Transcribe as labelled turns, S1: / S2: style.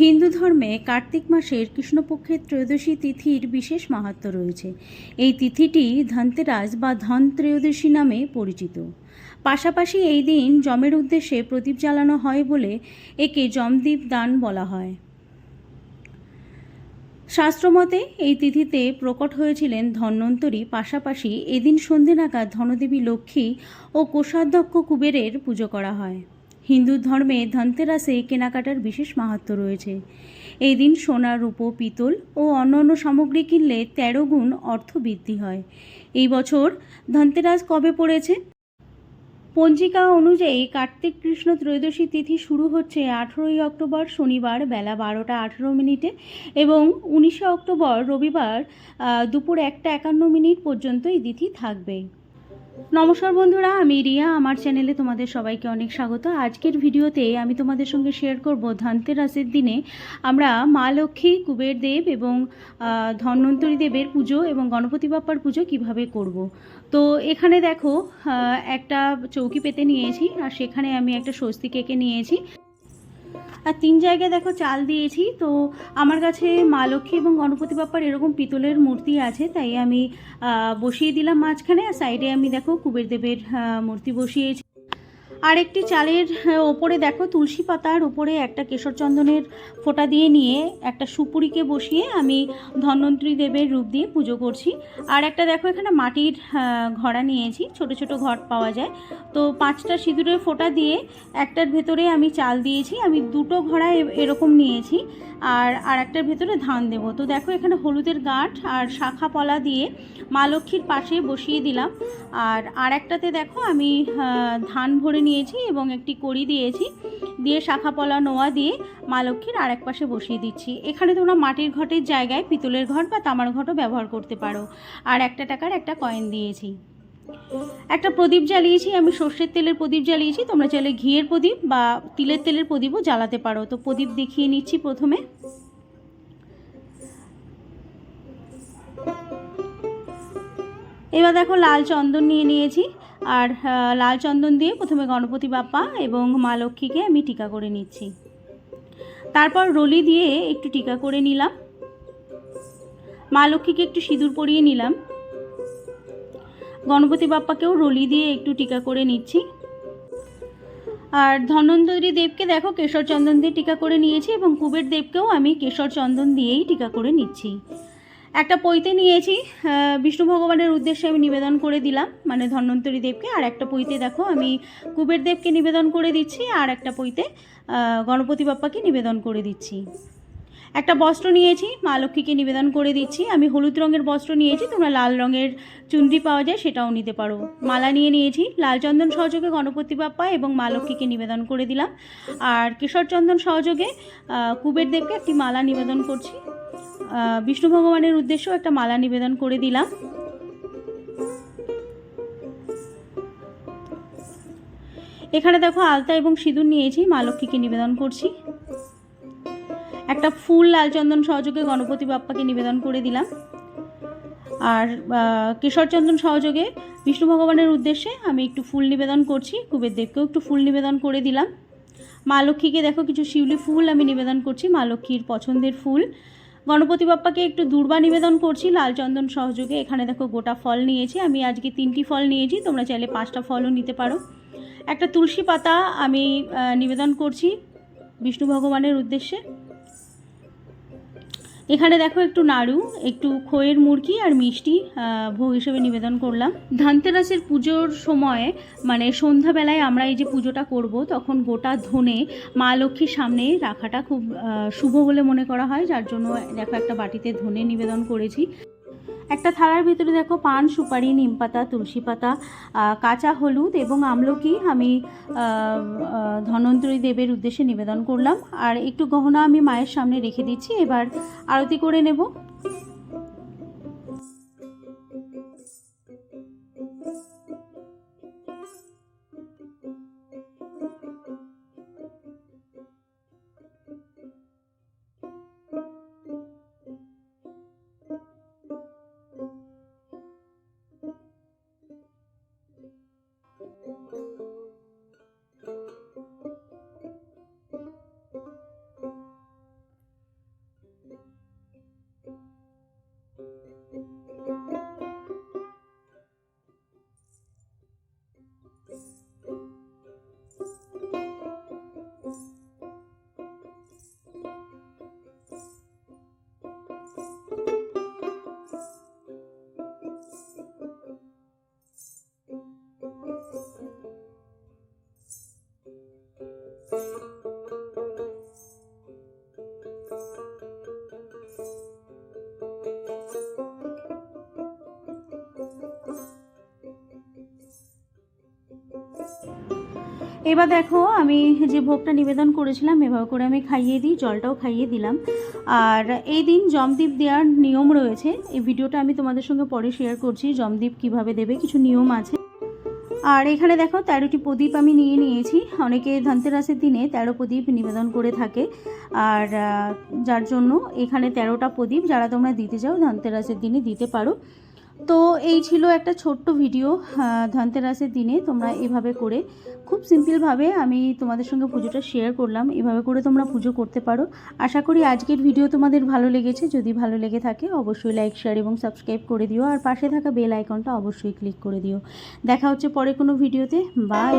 S1: হিন্দু ধর্মে কার্তিক মাসের কৃষ্ণপক্ষের ত্রয়োদশী তিথির বিশেষ মাহাত্ম্য রয়েছে। এই তিথিটি ধনতেরাজ বা ধন ত্রয়োদশী নামে পরিচিত। পাশাপাশি এই দিন যমের উদ্দেশ্যে প্রদীপ জ্বালানো হয় বলে একে যমদীপ দান বলা হয়। শাস্ত্রমতে এই তিথিতে প্রকট হয়েছিলেন ধন্বন্তরী, পাশাপাশি এদিন সন্ধে নাগাদ ধনদেবী লক্ষ্মী ও কোষাধ্যক্ষ কুবেরের পুজো করা হয়। হিন্দু ধর্মে ধনতেরাসে কেনাকাটার বিশেষ মাহাত্ম্য রয়েছে। এই দিন সোনা, রূপো, পিতল ও অন্যান্য সামগ্রী কিনলে তেরো গুণ অর্থ বৃদ্ধি হয়। এই বছর ধনতেরাস কবে পড়েছে? পঞ্জিকা অনুযায়ী কার্তিক কৃষ্ণ ত্রয়োদশী তিথি শুরু হচ্ছে আঠেরোই অক্টোবর শনিবার বেলা বারোটা আঠেরো মিনিটে এবং উনিশে অক্টোবর রবিবার দুপুর একটা একান্ন মিনিট পর্যন্ত এই তিথি থাকবে। নমস্কার বন্ধুরা, আমি রিয়া। আমার চ্যানেলে তোমাদের সবাইকে অনেক স্বাগত। আজকের ভিডিওতে আমি তোমাদের সঙ্গে শেয়ার করব ধনতেরাসের দিনে। আমরা মা লক্ষ্মী, কুবের দেব এবং ধন্বন্তরী দেবের পুজো এবং গণপতি বাপ্পার পুজো কীভাবে করব। তো এখানে দেখো একটা চৌকি পেতে নিয়েছি আর সেখানে আমি একটা স্বস্তি কেকে নিয়েছি। আর তিন জায়গায় দেখো চাল দিয়েছি। তো আমার কাছে মা লক্ষ্মী এবং গণপতি বাপ্পার এরকম পিতলের মূর্তি আছে, তাই আমি বসিয়ে দিলাম মাঝখানে। আর সাইডে আমি দেখো কুবের দেবের মূর্তি বসিয়েছি। আর একটি চালের ওপরে দেখো তুলসী পাতার ওপরে একটা কেশর চন্দনের ফোঁটা দিয়ে নিয়ে একটা সুপুরিকে বসিয়ে আমি ধন্বন্তরী দেবের রূপ দিয়ে পুজো করছি। আর একটা দেখো এখানে মাটির আহ, ঘড়া নিয়েছি ছোট ছোট ঘট পাওয়া যায়। তো পাঁচটা সিঁদুরের ফোঁটা দিয়ে একটার ভেতরে আমি চাল দিয়েছি আমি দুটো ঘড়া এরকম নিয়েছি আর আর একটার ভেতরে ধান দেবো। তো দেখো এখানে হলুদের গাঁঠ আর শাখা পলা দিয়ে মা লক্ষ্মীর পাশে বসিয়ে দিলাম। আর আর একটাতে দেখো আমি ধান ভরে নিয়েছি এবং একটি কড়ি দিয়েছি। দিয়ে শাখা পলা নোয়া দিয়ে মা লক্ষ্মীর আর এক পাশে বসিয়ে দিচ্ছি। এখানে তোমরা মাটির ঘটের জায়গায় পিতলের ঘট বা তামার ঘটও ব্যবহার করতে পারো। আর একটা টাকার একটা কয়েন দিয়েছি। একটা প্রদীপ জ্বালিয়েছি, আমি সর্ষের তেলের প্রদীপ জ্বালিয়েছি। তোমরা চাইলে ঘিয়ের প্রদীপ বা তিলের তেলের প্রদীপও জ্বালাতে পারো। তো প্রদীপ দেখিয়ে নিচ্ছি প্রথমে। এবার দেখো লাল চন্দন নিয়ে নিয়েছি। আর লাল চন্দন দিয়ে প্রথমে গণপতি বাপ্পা এবং মা লক্ষ্মীকে আমি টিকা করে নিচ্ছি। তারপর রলি দিয়ে একটু টিকা করে নিলাম। মা লক্ষ্মীকে একটু সিঁদুর পরিয়ে নিলাম। গণপতি বাপ্পাকেও রলি দিয়ে একটু টিকা করে নিচ্ছি। আর ধন্বন্তরী দেবকে দেখো কেশর চন্দন দিয়ে টিকা করে নিয়েছি এবং কুবের দেবকেও আমি কেশর চন্দন দিয়েই টিকা করে নিচ্ছি। একটা পৈতে নিয়েছি বিষ্ণু ভগবানের উদ্দেশ্যে আমি নিবেদন করে দিলাম মানে ধন্বন্তরী দেবকে। আর একটা পৈতে দেখো, আমি কুবের দেবকে নিবেদন করে দিচ্ছি, আর একটা পৈতে গণপতি বাপ্পাকে নিবেদন করে দিচ্ছি। একটা বস্ত্র নিয়েছি, মা লক্ষ্মীকে নিবেদন করে দিচ্ছি। আমি হলুদ রঙের বস্ত্র নিয়েছি, তোমরা লাল রঙের চুনরি পাওয়া যায়, সেটাও নিতে পারো। মালা নিয়ে নিয়েছি, লাল চন্দন সহযোগে গণপতি বাপ্পা এবং মা লক্ষ্মীকে নিবেদন করে দিলাম। আর কেশর চন্দন সহযোগে কুবের দেবকে একটি মালা নিবেদন করছি। বিষ্ণু ভগবানের উদ্দেশ্যেও একটা মালা নিবেদন করে দিলাম। এখানে দেখো আলতা এবং সিঁদুর নিয়েছি মা লক্ষ্মীকে নিবেদন করছি। একটা ফুল লাল চন্দন সহযোগে গণপতি বাপ্পাকে নিবেদন করে দিলাম। আর আহ, কেশর চন্দন সহযোগে বিষ্ণু ভগবানের উদ্দেশ্যে আমি একটু ফুল নিবেদন করছি কুবের দেবকেও একটু ফুল নিবেদন করে দিলাম। মা লক্ষ্মীকে দেখো কিছু শিউলি ফুল আমি নিবেদন করছি মা লক্ষ্মীর পছন্দের ফুল। গণপতি বাপ্পাকে একটু দুর্বা নিবেদন করছি। লাল চন্দন সহযোগে এখানে দেখো গোটা ফল নিয়েছি। আমি আজকে তিনটি ফল নিয়েছি, তোমরা চাইলে পাঁচটা ফলও নিতে পারো। একটা তুলসী পাতা আমি নিবেদন করছি বিষ্ণু ভগবানের উদ্দেশ্যে। এখানে দেখো একটু নাড়ু, একটু খোয়ের মুরগি আর মিষ্টি ভোগ হিসেবে নিবেদন করলাম। ধানতেরাসের পুজোর সময় মানে সন্ধ্যাবেলায় আমরা এই যে পুজোটা করব, তখন গোটা ধনে মা লক্ষ্মীর সামনে রাখাটা খুব শুভ বলে মনে করা হয়। যার জন্য দেখো একটা বাটিতে ধনে নিবেদন করেছি। একটা থালার ভিতরে দেখো পান সুপারি নিম পাতা তুলসী পাতা কাঁচা হলুদ এবং আমলকি। আমি আহ, দেবের উদ্দেশ্যে নিবেদন করলাম। আর একটু গহনা আমি মায়ের সামনে রেখে দিচ্ছি। এবার আরতি করে নেব। এবার দেখো আমি যে ভোগটা নিবেদন করেছিলাম, এভাবে করে আমি খাইয়ে দিই, জলটাও খাইয়ে দিলাম। আর এই দিন জমদীপ দেওয়ার নিয়ম রয়েছে। এই ভিডিওটা আমি তোমাদের সঙ্গে পরে শেয়ার করছি, জমদীপ কীভাবে দেবে, কিছু নিয়ম আছে। আর এখানে দেখো তেরোটি প্রদীপ আমি নিয়ে নিয়েছি। অনেকে ধনতেরাসের দিনে তেরো প্রদীপ নিবেদন করে থাকে। আর যার জন্য এখানে তেরোটা প্রদীপ, যারা তোমরা দিতে চাও, ধনতেরাসের দিনে দিতে পারো। তো এই ছিল একটা ছোট্ট ভিডিও ধনতেরাসের দিনে তোমরা এভাবে করে খুব সিম্পলভাবে আমি তোমাদের সঙ্গে পুজোটা শেয়ার করলাম। এভাবে করে তোমরা পুজো করতে পারো। আশা করি আজকের ভিডিও তোমাদের ভালো লেগেছে। যদি ভালো লেগে থাকে, অবশ্যই লাইক শেয়ার এবং সাবস্ক্রাইব করে দিও। আর পাশে থাকা বেল আইকনটা অবশ্যই ক্লিক করে দিও। দেখা হচ্ছে পরে কোনো ভিডিওতে। বাই